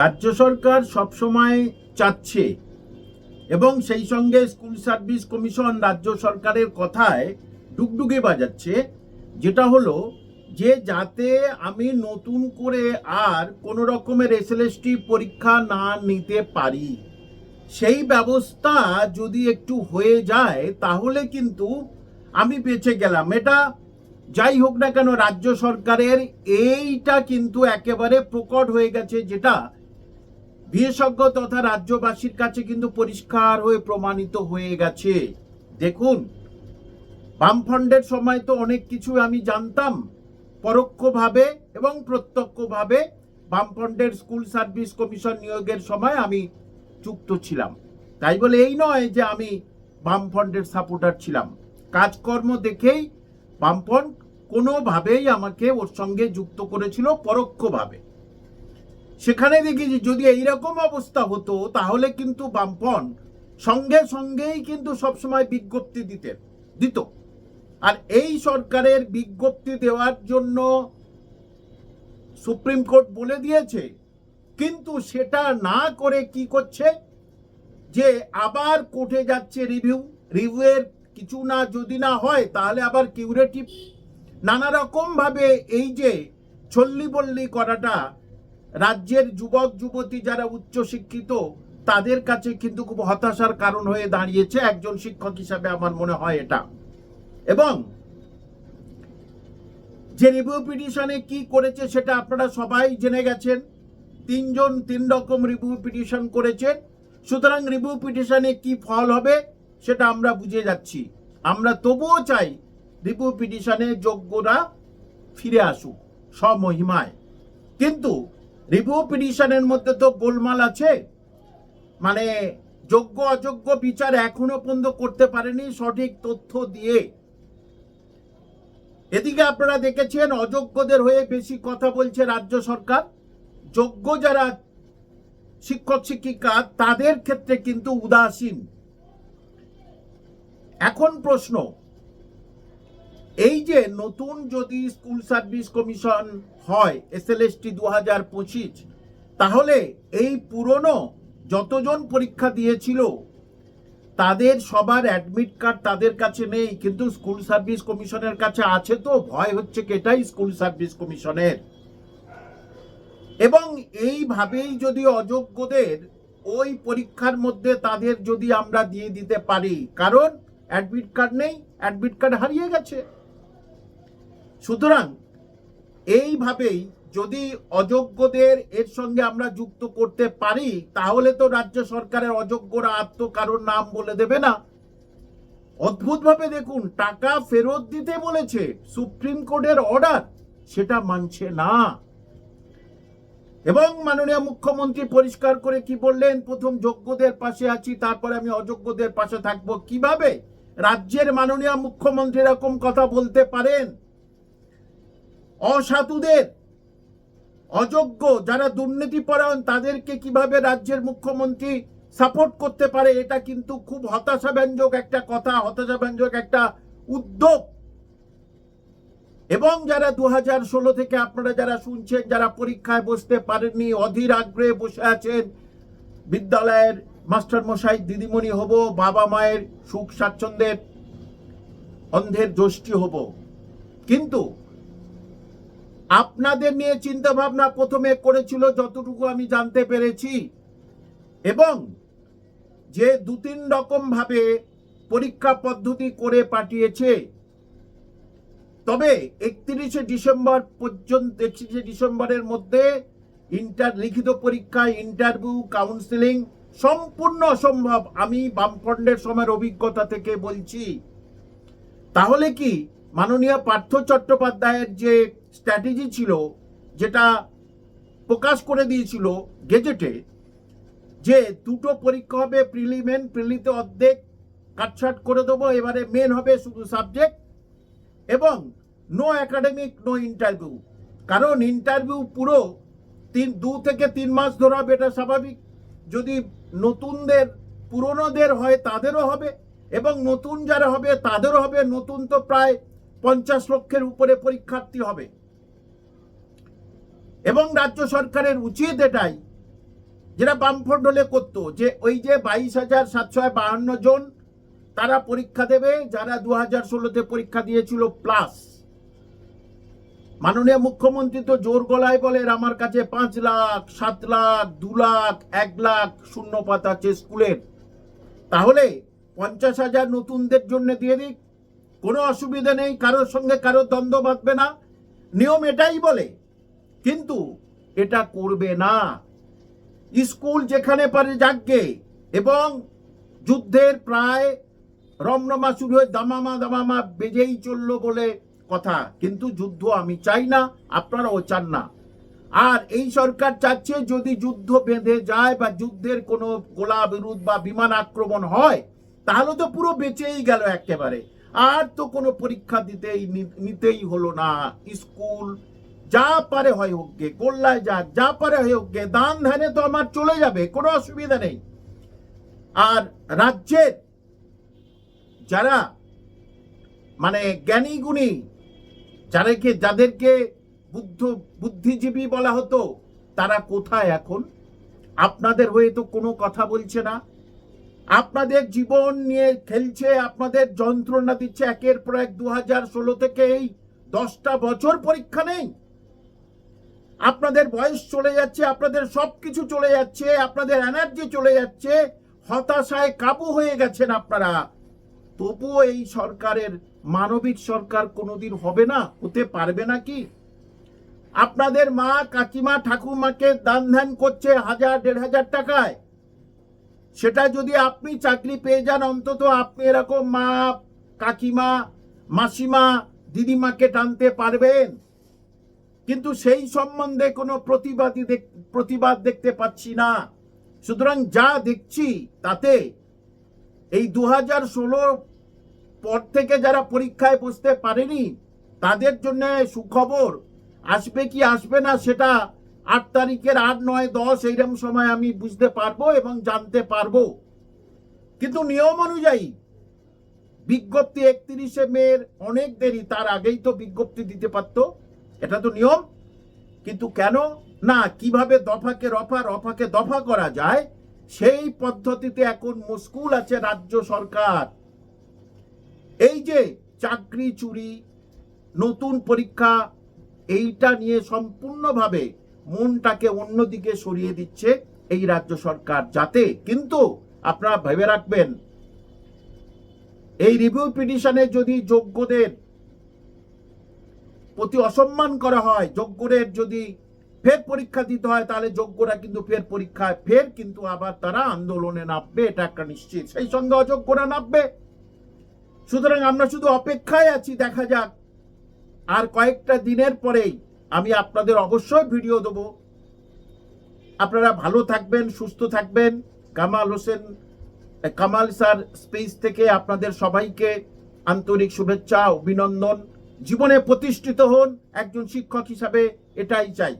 রাজ্য সরকার সবসময় চাচ্ছে এবং সেই সঙ্গে স্কুল সার্ভিস কমিশন রাজ্য সরকারের কথায় ডুগডুগে বাজাচ্ছে, যেটা হলো যে যাতে আমি নতুন করে আর কোনো রকমের এসএলএসটি পরীক্ষা না নিতে পারি। সেই ব্যবস্থা যদি একটু হয়ে যায়, তাহলে কিন্তু আমি বেঁচে গেলাম। এটা যাই হোক না কেন, রাজ্য সরকারের এইটা কিন্তু একেবারে প্রকট হয়ে গেছে, যেটা বিশেষজ্ঞ তথা রাজ্যবাসীর কাছে কিন্তু পরিষ্কার হয়ে প্রমাণিত হয়ে গেছে। দেখুন, বামফ্রন্টের সময় তো অনেক কিছু আমি জানতাম। পরোক্ষভাবে এবং প্রত্যক্ষভাবে বামফ্রন্টের স্কুল সার্ভিস কমিশন নিয়োগের সময় আমি যুক্ত ছিলাম। তাই বলে এই নয় যে আমি বামফ্রন্টের সাপোর্টার ছিলাম। কাজকর্ম দেখেই বামফ্রন্ট কোনোভাবেই আমাকে ওর সঙ্গে যুক্ত করেছিল পরোক্ষভাবে। সেখানে দেখেছি যদি এইরকম অবস্থা হতো, তাহলে কিন্তু বামপন সঙ্গে সঙ্গেই কিন্তু সবসময় বিজ্ঞপ্তি দিতেন, দিত। আর এই সরকারের বিজ্ঞপ্তি দেওয়ার জন্য সুপ্রিম কোর্ট বলে দিয়েছে, কিন্তু সেটা না করে কি করছে? যে আবার কোর্টে যাচ্ছে রিভিউ, রিভিউয়ের কিছু না যদি না হয়, তাহলে আবার কিউরেটিভ। নানা রকম ভাবে এই যে ছল্লি বল্লি করাটা রাজ্যের যুবক, যুবতী যারা উচ্চশিক্ষিত তাদের কাছে কিন্তু খুব হতাশার কারণ হয়ে দাঁড়িয়েছে একজন শিক্ষক হিসাবে আমার মনে হয় এটা। এবং যে রিভিউ পিটিশনে কি করেছে সেটা আপনারা সবাই জেনে গেছেন। তিনজন তিন রকম রিভিউ পিটিশন করেছেন সুতরাং রিভিউ পিটিশনে কি ফল হবে সেটা আমরা বুঝে যাচ্ছি। আমরা তবুও চাই রিভিউ পিটিশনে যোগ্যরা ফিরে আসুক, স্বমহিমায়। কিন্তু রিভিউ পিটিশনের মধ্যে তো গোলমাল আছে। মানে যোগ্য, অযোগ্য বিচার এখনও পর্যন্ত করতে পারেনি সঠিক তথ্য দিয়ে। এদিকে আপনারা দেখেছেন, অযোগ্যদের হয়ে বেশি কথা বলছে রাজ্য সরকার। যোগ্য যারা শিক্ষক, শিক্ষিকা, তাদের ক্ষেত্রে কিন্তু উদাসীন। এখন প্রশ্ন এই যে নতুন যদি স্কুল সার্ভিস কমিশন হয়, এসএলএসটি দু হাজার পঁচিশ, তাহলে এই পুরনো যতজন পরীক্ষা দিয়েছিল, তাদের সবার অ্যাডমিট কার্ড তাদের কাছে নেই, কিন্তু স্কুল সার্ভিস কমিশনের কাছে আছে তো, ভয় হচ্ছে কি এটাই স্কুল সার্ভিস কমিশনের। এবং এইভাবেই যদি অযোগ্যদের ওই পরীক্ষার মধ্যে তাদের যদি আমরা দিয়ে দিতে পারি, কারণ অ্যাডমিট কার্ড নেই অ্যাডমিট কার্ড হারিয়ে গেছে। সুতরাং এইভাবেই যদি অযোগ্যদের এর সঙ্গে আমরা যুক্ত করতে পারি, তাহলে তো রাজ্য সরকারের অযোগ্যরা তো কারোর নাম বলে দেবে না। অদ্ভুতভাবে দেখুন, টাকা ফেরত দিতে বলেছে সুপ্রিম কোর্টের অর্ডার, সেটা মানছে না। এবং মাননীয় মুখ্যমন্ত্রী পরিষ্কার করে কি বললেন, প্রথম যোগ্যদের পাশে আছি, তারপরে আমি অযোগ্যদের পাশে থাকব। কীভাবে? রাজ্যের মাননীয় মুখ্যমন্ত্রী এরকম কথা বলতে পারেন? অসাধুদের। অযোগ্য যারা দুর্নীতিপরায়ণ, তাদেরকে কীভাবে রাজ্যের মুখ্যমন্ত্রী সাপোর্ট করতে পারে, এটা কিন্তু খুব হতাশাব্যঞ্জক একটা কথা, হতাশাব্যঞ্জক একটা উদ্যোগ। এবং যারা দু হাজার ষোলো থেকে আপনারা যারা শুনছেন, যারা পরীক্ষায় বসতে পারেননি, অধীর আগ্রহে বসে আছেন, বিদ্যালয়ের মাস্টার মশাই দিদিমণি হব, বাবা মায়ের সুখ স্বাচ্ছন্দ্যের অন্ধের যষ্টি হব। কিন্তু আপনাদের নিয়ে চিন্তা ভাবনা প্রথমে করেছিল যতটুকু আমি জানতে পেরেছি। এবং যে দু তিন রকম ভাবে পরীক্ষা পদ্ধতি করে পাঠিয়েছে। তবে একত্রিশে ডিসেম্বর পর্যন্ত, একত্রিশে ডিসেম্বরের মধ্যে ইন্টার, লিখিত পরীক্ষা, ইন্টারভিউ, কাউন্সিলিং সম্পূর্ণ অসম্ভব। আমি বামফ্রন্টের সময়ের অভিজ্ঞতা থেকে বলছি। তাহলে কি মাননীয় পার্থ চট্টোপাধ্যায়ের যে স্ট্র্যাটেজি ছিল যেটা প্রকাশ করে দিয়েছিল গেজেটে যে দুটো পরীক্ষা হবে প্রিলিমেন প্রিলিতে অর্ধেক কাটছাট করে দেবো, এবারে মেন হবে শুধু সাবজেক্ট এবং নো একাডেমিক নো ইন্টারভিউ কারণ ইন্টারভিউ পুরো তিন, দু থেকে তিন মাস ধরে হবে, এটা স্বাভাবিক। যদি নতুনদের, পুরনোদের হয়, তাদেরও হবে এবং নতুন যারা হবে, তাদেরও হবে। নতুন তো প্রায় পঞ্চাশ লক্ষের উপরে পরীক্ষার্থী হবে। এবং রাজ্য সরকারের উচিত এটাই, যেটা বামফ্রন্ট হলে করতো, যে ওই যে বাইশ হাজার সাতশো বাহান্ন জন তারা পরীক্ষা দেবে, যারা দু হাজার ষোলোতে পরীক্ষা দিয়েছিল প্লাস মাননীয় মুখ্যমন্ত্রী তো জোর গলায় বলেন, আমার কাছে পাঁচ লাখ, সাত লাখ, দু লাখ, এক লাখ শূন্য পাতা আছে স্কুলের। তাহলে পঞ্চাশ হাজার নতুনদের জন্য দিয়ে দিক, কোনো অসুবিধা নেই, কারোর সঙ্গে কারোর দ্বন্দ্ব বাঁধবে না। নিয়ম এটাই বলে কিন্তু এটা করবে না। স্কুল যেখানে পারে যাকগে এবং যুদ্ধের প্রায় রমরমা শুরু হয়ে দামামা দামামা বেজেই চলল বলে কথা। কিন্তু যুদ্ধ আমি চাই না, আপনারাও চান না। আর এই সরকার চাচ্ছে যদি যুদ্ধ বেঁধে যায় বা যুদ্ধের কোনো গোলা বিরুদ্ধ বা বিমান আক্রমণ হয়, তাহলে তো পুরো বেঁচেই গেল একেবারে। আর তো কোনো পরীক্ষা দিতেই নিতেই হলো না। স্কুল যা পারে হয় হোক গে গোল্লায় যাক যা পারে হয় হোক গে দান ধ্যানে তো আমার চলে যাবে, কোনো অসুবিধা নেই। আর রাজ্যের যারা মানে জ্ঞানী গুণী যাদেরকে যাদেরকে বুদ্ধ, বুদ্ধিজীবী বলা হতো, তারা কোথায় এখন? আপনাদের হয়ে তো কোনো কথা বলছে না। আপনাদের জীবন নিয়ে খেলছে, আপনাদের যন্ত্রণা দিচ্ছে, একের পর এক দু হাজার ষোলো থেকে এই দশটা বছর পরীক্ষা নেই। আপনাদের বয়স চলে যাচ্ছে, আপনাদের সব কিছু চলে যাচ্ছে, আপনাদের এনার্জি চলে যাচ্ছে, হতাশায় কাবু হয়ে গেছেন আপনারা। তবুও এই সরকারের, মানবিক সরকার কোনোদিন হবে না, হতে পারবে না কি? আপনাদের মা, কাকিমা, ঠাকুমাকে দান ধ্যান করছে হাজার, দেড় হাজার টাকায়। সেটা যদি আপনি চাকরি পেয়ে যান, অন্তত আপনি এরকম মা, কাকিমা, মাসিমা, দিদিমাকে টানতে পারবেন। কিন্তু সেই সম্বন্ধে কোনো প্রতিবাদী প্রতিবাদ দেখতে পাচ্ছি না। সুতরাং যা দেখছি তাতে এই দু হাজার ষোলো পর থেকে যারা পরীক্ষায় বসতে পারেনি, তাদের জন্য সুখবর। আসবে কি আসবে না সেটা আট তারিখের আট, নয়, দশ এইরকম সময় আমি বুঝতে পারব এবং জানতে পারব। কিন্তু নিয়ম অনুযায়ী বিজ্ঞপ্তি একত্রিশে মের অনেক দেরি, তার আগেই তো বিজ্ঞপ্তি দিতে পারতো। এটা তো নিয়ম। কিন্তু কেন? না, কীভাবে দফাকে রফা, রফাকে দফা করা যায়, সেই পদ্ধতিতে এখন মুশকুল আছে রাজ্য সরকার। এই যে চাকরি চুরি, নতুন পরীক্ষা, এইটা নিয়ে সম্পূর্ণভাবে মনটাকে অন্যদিকে সরিয়ে দিচ্ছে এই রাজ্য সরকার। যাতে কিন্তু আপনারা ভেবে রাখবেন, এই রিভিউ পিটিশনে যদি যোগ্যদের প্রতি অসম্মান করা হয় যোগ্যদের যদি ফের পরীক্ষা দিতে হয়, তাহলে যোগ্যরা কিন্তু ফের পরীক্ষায়, ফের কিন্তু আবার তারা আন্দোলনে নামবে, এটা একটা নিশ্চিত। সেই সঙ্গে অযোগ্যরা নামবে। সুতরাং আমরা শুধু অপেক্ষায় আছি, দেখা যাক। আর কয়েকটা দিনের পরেই আমি আপনাদের অবশ্যই ভিডিও দেব। আপনারা ভালো থাকবেন, সুস্থ থাকবেন। কামাল হোসেন, কামাল স্যার স্পেস থেকে আপনাদের সবাইকে আন্তরিক শুভেচ্ছা, অভিনন্দন। জীবনে প্রতিষ্ঠিত হন একজন শিক্ষক হিসাবে এটাই চাই।